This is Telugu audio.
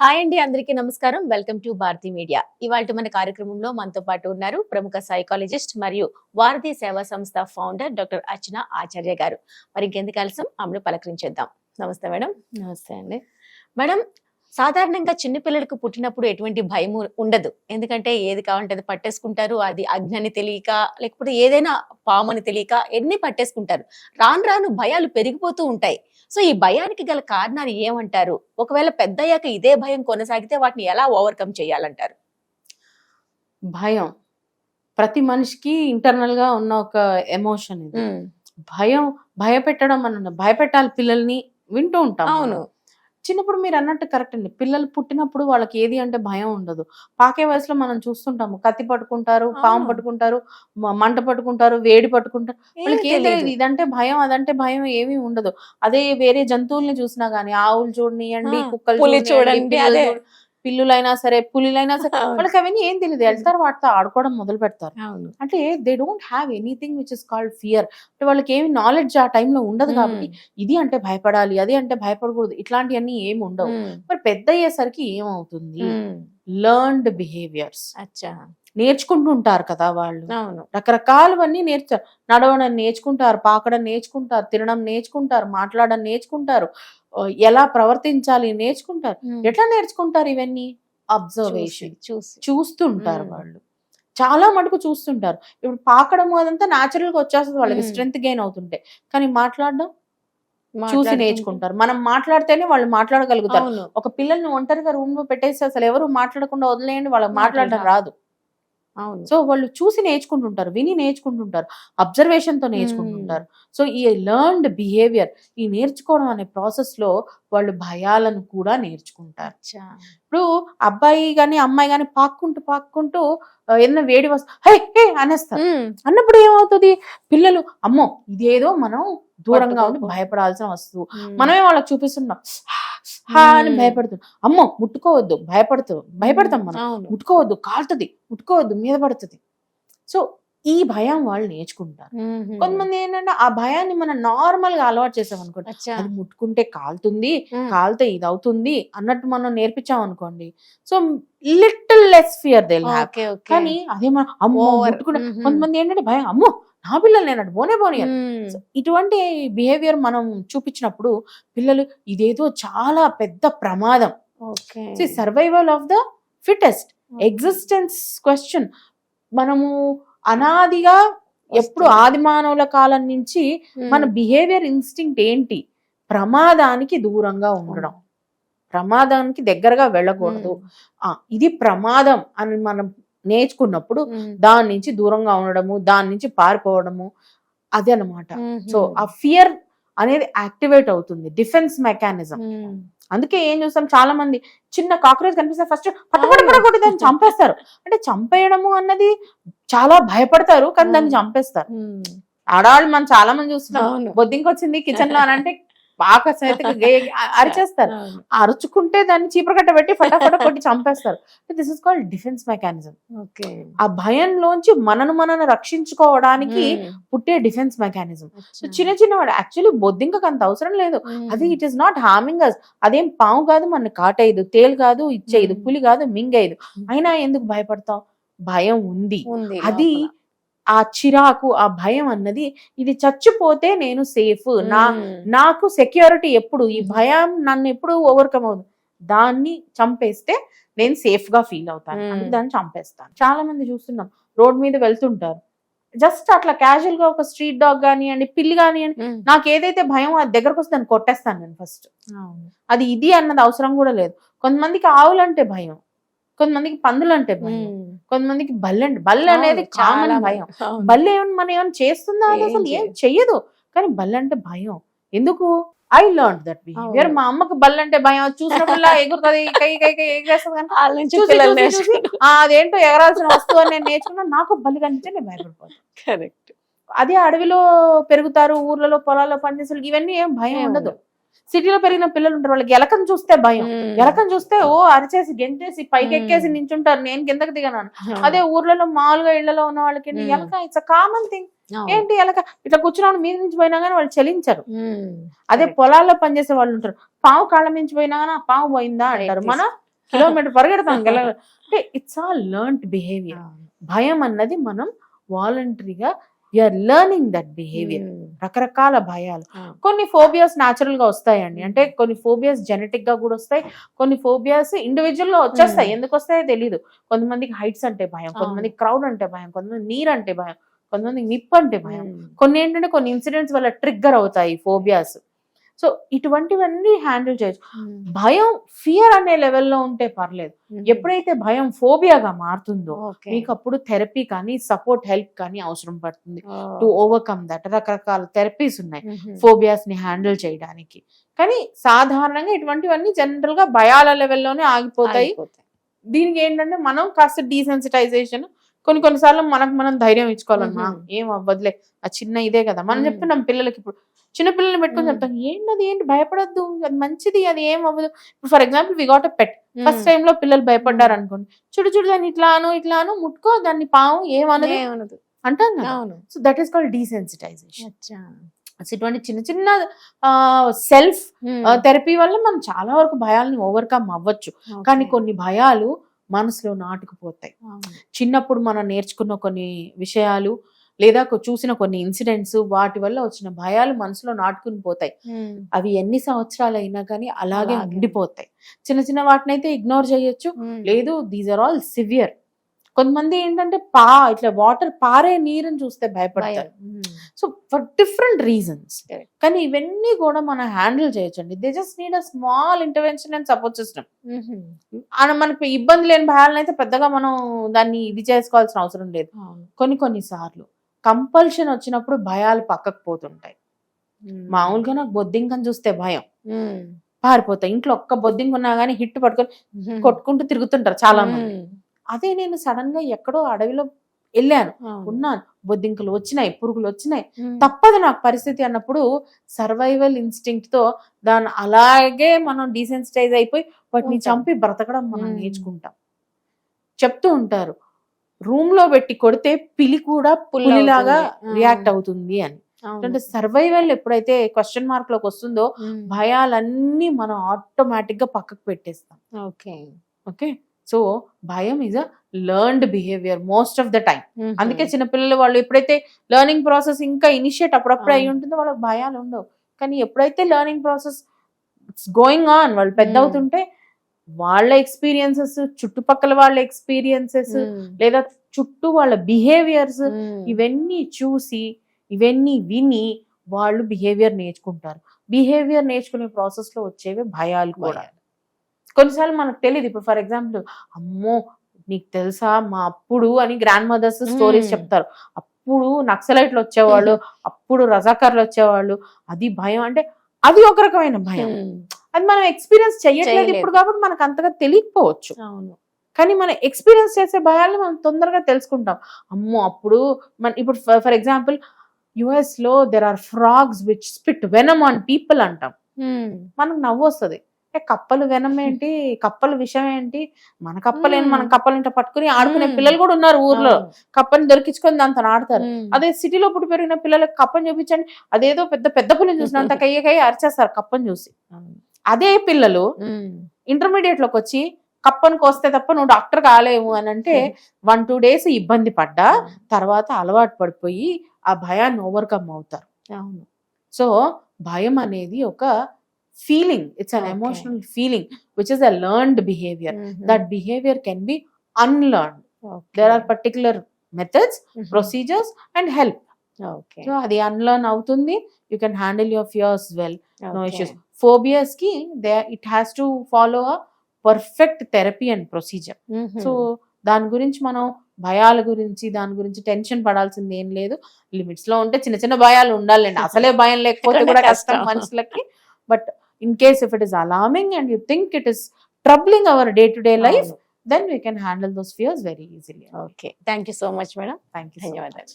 హాయ్ అండి అందరికీ నమస్కారం. Welcome to Bharathi media. ఇవాళ మన కార్యక్రమంలో మనతో పాటు ఉన్నారు ప్రముఖ సైకాలజిస్ట్ మరియు వారధి సేవా సంస్థ ఫౌండర్ డాక్టర్ అర్చన ఆచార్య గారు. మరి ఇంకెందుకు ఆలస్యం? ఆమెను పలకరించేద్దాం. నమస్తే మేడం. నమస్తే అండి. మేడం సాధారణంగా చిన్నపిల్లలకు పుట్టినప్పుడు ఎటువంటి భయం ఉండదు. ఎందుకంటే ఏది కావాలంటే అది పట్టేసుకుంటారు. అది అజ్ఞాని తెలియక లేకపోతే ఏదైనా పామని తెలియక ఎన్ని పట్టేసుకుంటారు. రాను రాను భయాలు పెరిగిపోతూ ఉంటాయి. సో ఈ భయానికి గల కారణాలు ఏమంటారు? ఒకవేళ పెద్దయ్యాక ఇదే భయం కొనసాగితే వాటిని ఎలా ఓవర్కమ్ చేయాలంటారు? భయం. ప్రతి మనిషికి ఇంటర్నల్గా ఉన్న ఒక ఎమోషన్ ఇది. భయం భయపెట్టడం అని భయపెట్టాలి పిల్లల్ని వింటూ ఉంటాం అవును. చిన్నప్పుడు మీరు అన్నట్టు కరెక్ట్ అండి. పిల్లలు పుట్టినప్పుడు వాళ్ళకి ఏది అంటే భయం ఉండదు. పాకే వయసులో మనం చూస్తుంటాము. కత్తి పట్టుకుంటారు పాము. పట్టుకుంటారు మంట పట్టుకుంటారు వేడి పట్టుకుంటారు. వాళ్ళకి ఏం తెలియదు. ఇదంటే భయం అదంటే భయం ఏమీ ఉండదు. అదే వేరే జంతువుల్ని చూసినా గానీ ఆవులు చూడనియండి కుక్కలు చూడండి, పిల్లులైనా సరే పులిలైనా సరే. వాళ్ళకి అవన్నీ ఏం తెలియదు వెళ్తారు వాటితో ఆడుకోవడం మొదలు పెడతారు అంటే they don't have anything which is called fear అంటే వాళ్ళకి ఏమి నాలెడ్జ్ ఆ టైంలో ఉండదు కాబట్టి ఇది అంటే భయపడాలి అది అంటే భయపడకూడదు ఇట్లాంటివన్నీ ఏమి ఉండవు. మరి పెద్ద అయ్యేసరికి ఏమవుతుంది లర్న్డ్ బిహేవియర్స్ అచ్చా. నేర్చుకుంటుంటారు కదా వాళ్ళు. అవును. రకరకాలవన్నీ నేర్చారు నడవడం నేర్చుకుంటారు పాకడం నేర్చుకుంటారు తినడం నేర్చుకుంటారు మాట్లాడడం నేర్చుకుంటారు. ఎలా ప్రవర్తించాలి నేర్చుకుంటారు? ఎట్లా నేర్చుకుంటారు ఇవన్నీ? అబ్జర్వేషన్ చూసి చూసి. చూస్తుంటారు. వాళ్ళు. చాలా మటుకు చూస్తుంటారు. ఇప్పుడు పాకడం అదంతా న్యాచురల్గా వచ్చేస్తుంది వాళ్ళకి మ్మ్. స్ట్రెంత్ గెయిన్ అవుతుంటే. కానీ మాట్లాడడం? చూసి నేర్చుకుంటారు. మనం మాట్లాడితేనే వాళ్ళు మాట్లాడగలుగుతారు. ఒక పిల్లల్ని ఒంటరిగా రూమ్లో పెట్టేసి అసలు ఎవరు మాట్లాడకుండా వదిలేయండి వాళ్ళకి మాట్లాడడం. రాదు. సో వాళ్ళు చూసి నేర్చుకుంటుంటారు విని నేర్చుకుంటుంటారు అబ్జర్వేషన్తో నేర్చుకుంటుంటారు. సో ఈ లర్న్డ్ బిహేవియర్ ఈ నేర్చుకోవడం అనే ప్రాసెస్లో వాళ్ళు భయాలను కూడా నేర్చుకుంటారు. ఇప్పుడు అబ్బాయి గాని అమ్మాయి గాని పాక్కుంటూ పాక్కుంటూ ఏదైనా వేడి వస్తు హే హే అనేస్తారు. అన్నప్పుడు ఏమవుతుంది? పిల్లలు అమ్మో ఇదేదో మనం దూరంగా ఉండి. భయపడాల్సిన వస్తువు. మనమే వాళ్ళకి చూపిస్తున్నాం హా అని మ్మ్. భయపడుతున్నాం అమ్మో ముట్టుకోవద్దు భయపడుతూ భయపడతాం మనం. ముట్టుకోవద్దు కాలుతుంది ముట్టుకోవద్దు మీద పడుతుంది. సో ఈ భయం వాళ్ళు నేర్చుకుంటారు. కొంతమంది ఏంటంటే ఆ భయాన్ని మనం నార్మల్గా అలవాటు చేసాం అనుకోండి అది ముట్టుకుంటే కాలుతుంది కాలితే ఇది అవుతుంది అన్నట్టు మనం నేర్పించాం అనుకోండి so little less fear they కానీ అదే మనం అమ్మో మ్మ్. కొంతమంది ఏంటంటే భయం అమ్మో నా పిల్లలు నేను పోనే పోనీ ఉమ్, ఇటువంటి బిహేవియర్ మనం చూపించినప్పుడు పిల్లలు ఇదేదో చాలా పెద్ద ప్రమాదం. Okay. Survival of the fittest existence question మనము అనాదిగా ఎప్పుడు వస్తుంది. ఆది మానవుల కాలం నుంచి మన బిహేవియర్ ఇన్స్టింక్ట్ ఏంటి? ప్రమాదానికి దూరంగా ఉండడం. ప్రమాదానికి దగ్గరగా వెళ్ళకూడదు. ఇది ప్రమాదం అని మనం నేర్చుకున్నప్పుడు దాని నుంచి దూరంగా ఉండడము దాని నుంచి పారిపోవడము అదే అనమాట సో ఆ ఫియర్ అనేది యాక్టివేట్ అవుతుంది. డిఫెన్స్ మెకానిజం అందుకే ఏం చూస్తాం? చాలా మంది చిన్న కాక్రోచ్ కనిపిస్తే ఫస్ట్. పట్టుబడి దాన్ని చంపేస్తారు. అంటే చంపేయడము అన్నది చాలా భయపడతారు కానీ దాన్ని. చంపేస్తారు. ఆడవాళ్ళు మనం చాలా మంది చూస్తున్నాం. అవును. బొద్దింకి వచ్చింది కిచెన్లో అని అంటే బాగా చేతికి గే- అరిచేస్తారు. అరుచుకుంటే దాన్ని చీపురకట్ట పెట్టి ఫటాఫట కొట్టి చంపేస్తారు. This is called defence mechanism ఆ భయంలోంచి మనను మనను రక్షించుకోవడానికి పుట్టే డిఫెన్స్ మెకానిజం సో. చిన్న చిన్నవాడు యాక్చువల్లీ బొద్దింకకు అంత అవసరం లేదు. అది it is not harming us అదేం పాము కాదు మన కాటేయదు తేలు కాదు ఇచ్చేయదు. పులి కాదు మింగేయదు. అయినా ఎందుకు భయపడతాం? భయం ఉంది. అది. ఆ చిరాకు ఆ భయం అన్నది ఇది చచ్చిపోతే నేను సేఫ్ నా నాకు సెక్యూరిటీ ఎప్పుడు? ఈ. భయం నన్ను ఎప్పుడు ఓవర్కమ్ అవుతుంది దాన్ని చంపేస్తే నేను సేఫ్గా ఫీల్ అవుతాను. దాన్ని చంపేస్తాను. చాలా మంది చూస్తున్నాం రోడ్ మీద వెళ్తుంటారు. జస్ట్ అట్లా క్యాజువల్గా ఒక స్ట్రీట్ డాగ్ కానివ్వండి పిల్లి కానివ్వండి నాకు ఏదైతే భయం అది దగ్గరకు వస్తే దాన్ని కొట్టేస్తాను నేను ఫస్ట్. అది ఇది అన్నది అవసరం కూడా లేదు. కొంతమందికి ఆవులు అంటే భయం. కొంతమందికి పందులు అంటే భయం కొంతమందికి బల్లి అంటే బల్లి అనేది కామన్ చాలా భయం. బల్లి ఏమన్నా మనం ఏమైనా చేస్తుందా అసలు? ఏం చేయదు. చెయ్యదు. కానీ బల్లి అంటే భయం. ఎందుకు? I learn that behaviour. మా అమ్మకి బల్లి అంటే భయం. అది చూసినప్పుడల్లా ఎగురుతుంది కై కై కై ఎగరేస్తుంది. అదేంటో ఎగరాల్సిన వస్తువు అని నేను నేర్చుకున్నా. నాకు బల్లి కనిపిస్తే నేను భయపడిపోతాను కరెక్ట్ అదే అడవిలో పెరుగుతారు ఊర్లలో పొలాల్లో పనిచేసే ఇవన్నీ ఏం భయం ఉండదు. సిటీలో పెరిగిన పిల్లలు ఉంటారు వాళ్ళకి ఎలకను చూస్తే భయం ఎలకను చూస్తే ఓ అరిచేసి గెంటేసి పైకి. ఎక్కేసి నించుంటారు నేను కిందకి దిగను అని. అవును. అదే ఊర్లలో మామూలుగా ఇళ్ళలో ఉన్న వాళ్ళకి. ఎలక ఇట్స్ కామన్ థింగ్. ఏంటి ఎలక ఇట్లా కూర్చున్నాడు మీద నుంచి పోయినా కానీ వాళ్ళు చలించరు అదే. పొలాల్లో పనిచేసే వాళ్ళు ఉంటారు పాము కాళ్ళ మించి పోయినా కానీ ఆ పాము పోయిందా అంటారు. మన కిలోమీటర్ పరిగెడతాం అంటే ఇట్స్ ఆల్ లర్న్డ్ బిహేవియర్ భయం అన్నది మనం వాలంటరీగా ఆర్ లెర్నింగ్ దట్ బిహేవియర్ రకరకాల భయాలు. కొన్ని ఫోబియాస్ న్యాచురల్గా వస్తాయండి. అంటే కొన్ని ఫోబియాస్ జెనెటిక్గా కూడా వస్తాయి. కొన్ని ఫోబియాస్ ఇండివిజువల్లో వచ్చేస్తాయి. Hmm. ఎందుకు వస్తాయో తెలియదు కొంతమందికి హైట్స్ అంటే భయం. కొంతమందికి క్రౌడ్ అంటే భయం. కొంతమంది నీరు అంటే భయం. కొంతమందికి నిప్పు అంటే భయం. కొన్ని ఏంటంటే కొన్ని ఇన్సిడెంట్స్ వల్ల ట్రిగ్గర్ అవుతాయి ఫోబియాస్ సో ఇటువంటివన్నీ హ్యాండిల్ చేయొచ్చు. భయం ఫియర్ అనే లెవెల్లో ఉంటే పర్లేదు. ఎప్పుడైతే భయం ఫోబియాగా మారుతుందో మీకు అప్పుడు థెరపీ కానీ సపోర్ట్ హెల్ప్ కానీ అవసరం పడుతుంది. టు ఓవర్కమ్ దట్ రకరకాల థెరపీస్ ఉన్నాయి. ఫోబియాస్ని హ్యాండిల్ చేయడానికి. కానీ సాధారణంగా ఇటువంటివన్నీ జనరల్గా భయాల లెవెల్లోనే ఆగిపోతాయి. దీనికి ఏంటంటే మనం కాస్త డీసెన్సిటైజేషన్ కొన్ని కొన్నిసార్లు మనకు మనం ధైర్యం ఇచ్చుకోవాలమ్మా మ్మ్. ఏం అవ్వదులే. ఆ చిన్న ఇదే కదా. మనం మ్మ్. చెప్తున్నాం పిల్లలకి ఇప్పుడు చిన్న పిల్లల్ని పెట్టుకొని. చెప్తాం. ఏంటి అది? ఏంటి? భయపడద్దు. అది మంచిది అది ఏం అవ్వదు. For example we got a pet first time లో పిల్లలు భయపడ్డారు అనుకోండి. చూడు చూడు దాన్ని ఇట్లాను ఇట్లాను ముట్టుకో దాన్ని పాము ఏమన్నది అంటాం కదా అవును. So that is called desensitisation. ఇటువంటి చిన్న చిన్న సెల్ఫ్. థెరపీ వల్ల మనం చాలా వరకు భయాల్ని ఓవర్కమ్ అవ్వచ్చు. కానీ కొన్ని భయాలు మనసులో నాటుకుపోతాయి. చిన్నప్పుడు మనం నేర్చుకున్న కొన్ని విషయాలు లేదా చూసిన కొన్ని ఇన్సిడెంట్స్ వాటి వల్ల వచ్చిన భయాలు మనసులో నాటుకుని పోతాయి. అవి ఎన్ని సంవత్సరాలు అయినా కానీ అలాగే. ఉండిపోతాయి చిన్న చిన్న వాటిని అయితే ఇగ్నోర్ చేయొచ్చు. లేదు దీస్ ఆర్ ఆల్ సివియర్ కొంతమంది ఏంటంటే పా ఇట్లా వాటర్ పారే నీరుని చూస్తే భయపడతారు. So for different reasons. కానీ ఇవన్నీ కూడా మనం హ్యాండిల్ చేయొచ్చండి they just need a small intervention and support system మనకి ఇబ్బంది లేని భయాలను అయితే పెద్దగా మనం దాన్ని ఇది చేసుకోవాల్సిన అవసరం లేదు. కొన్ని కొన్ని సార్లు కంపల్షన్ వచ్చినప్పుడు భయాలు పక్కకు పోతుంటాయి మ్మ్. మామూలుగా నాకు బొద్దింకని చూస్తే భయం. పారిపోతాయి ఇంట్లో ఒక్క బొద్దింక ఉన్నా కానీ హిట్ పట్టుకొని. కొట్టుకుంటూ తిరుగుతుంటారు చాలా మంది. అదే నేను సడన్గా ఎక్కడో అడవిలో వెళ్ళాను. ఉన్నాను బొద్దింకలు వచ్చినాయి పురుగులు వచ్చినాయి. తప్పదు నాకు పరిస్థితి అన్నప్పుడు సర్వైవల్ ఇన్స్టింక్ట్తో దాన్ని అలాగే మనం డీసెన్సిటైజ్ అయిపోయి వాటిని. చంపి బ్రతకడం మనం. నేర్చుకుంటాం చెప్తూ ఉంటారు రూమ్లో పెట్టి కొడితే పిలి కూడా పుల్ పులిలాగా. రియాక్ట్. అవుతుంది అని. అంటే సర్వైవల్ ఎప్పుడైతే క్వశ్చన్ మార్క్లోకి వస్తుందో. భయాలన్నీ మనం ఆటోమేటిక్గా పక్కకు పెట్టేస్తాం ఓకే ఓకే సో భయం is a learned behaviour most of the time. అందుకే చిన్నపిల్లలు వాళ్ళు ఎప్పుడైతే లెర్నింగ్ ప్రాసెస్ ఇంకా ఇనిషియేట్ అప్పుడప్పుడు అయి. ఉంటుందో వాళ్ళకి భయాలు ఉండవు కానీ ఎప్పుడైతే learning process it's going on వాళ్ళు పెద్ద. అవుతుంటే వాళ్ళ ఎక్స్పీరియన్సెస్ చుట్టుపక్కల వాళ్ళ ఎక్స్పీరియన్సెస్. లేదా చుట్టూ వాళ్ళ బిహేవియర్స్. ఇవన్నీ చూసి ఇవన్నీ విని వాళ్ళు బిహేవియర్ నేర్చుకుంటారు బిహేవియర్ నేర్చుకునే ప్రాసెస్లో వచ్చేవి భయాలు కూడా. కొన్నిసార్లు మనకు తెలియదు ఇప్పుడు ఫర్ ఎగ్జాంపుల్ అమ్మో నీకు తెలుసా మా అప్పుడు అని గ్రాండ్ మదర్స్ స్టోరీస్. చెప్తారు అప్పుడు నక్సలైట్లు వచ్చేవాళ్ళు అప్పుడు రజాకర్లు వచ్చేవాళ్ళు అది భయం అంటే అది ఒక రకమైన భయం. అది మనం ఎక్స్పీరియన్స్ చేయట్లేదు. ఇప్పుడు కాబట్టి మనకు అంతగా తెలియకపోవచ్చు అవును కానీ మనం ఎక్స్పీరియన్స్ చేసే భయాలను మనం తొందరగా తెలుసుకుంటాం అమ్మో అప్పుడు మన ఇప్పుడు ఫర్ ఎగ్జాంపుల్ యుఎస్లో there are frogs which spit venom on people అంటాం. మనకు నవ్వు వస్తుంది ఏ కప్పలు వెనం ఏంటి కప్పలు విషయం ఏంటి మన కప్పలేని. మనం కప్పలు ఇంట పట్టుకుని ఆడుకునే. పిల్లలు కూడా ఉన్నారు ఊర్లో. కప్పని దొరికించుకొని దాంతో ఆడతారు. అదే సిటీలో పుట్టి పెరిగిన పిల్లలకు కప్పని చూపించండి అదేదో పెద్ద పెద్ద పులిని చూసినంత కయ్య కయ్య అరిచేస్తారు కప్పని చూసి. అదే పిల్లలు. ఇంటర్మీడియట్లోకి వచ్చి కప్పను కోస్తే తప్ప నువ్వు డాక్టర్ కాలేవు అని అంటే వన్ టూ డేస్ ఇబ్బంది పడ్డా తర్వాత అలవాటు పడిపోయి ఆ భయాన్ని ఓవర్కమ్ అవుతారు అవును సో భయం అనేది ఒక feeling it's an. Emotional feeling which is a learned behaviour. That behaviour can be unlearn. There are particular methods. Procedures and help so అది అన్లర్న్ అవుతుంది. You can handle your fears well no. Issues ఫోబియాస్కి they it has to follow a perfect therapy and procedure. So దాని గురించి మనం భయాల గురించి దాని గురించి టెన్షన్ పడాల్సింది ఏం లేదు. లిమిట్స్లో ఉంటే చిన్న చిన్న భయాలు ఉండాలండి. అసలే భయం లేకపోతే కూడా కష్టం. మనుషులకి. But in case if it is alarming and you think it is troubling our day to day life. Then we can handle those fears very easily okay thank you so much madam thank you ధన్యవాదాలు.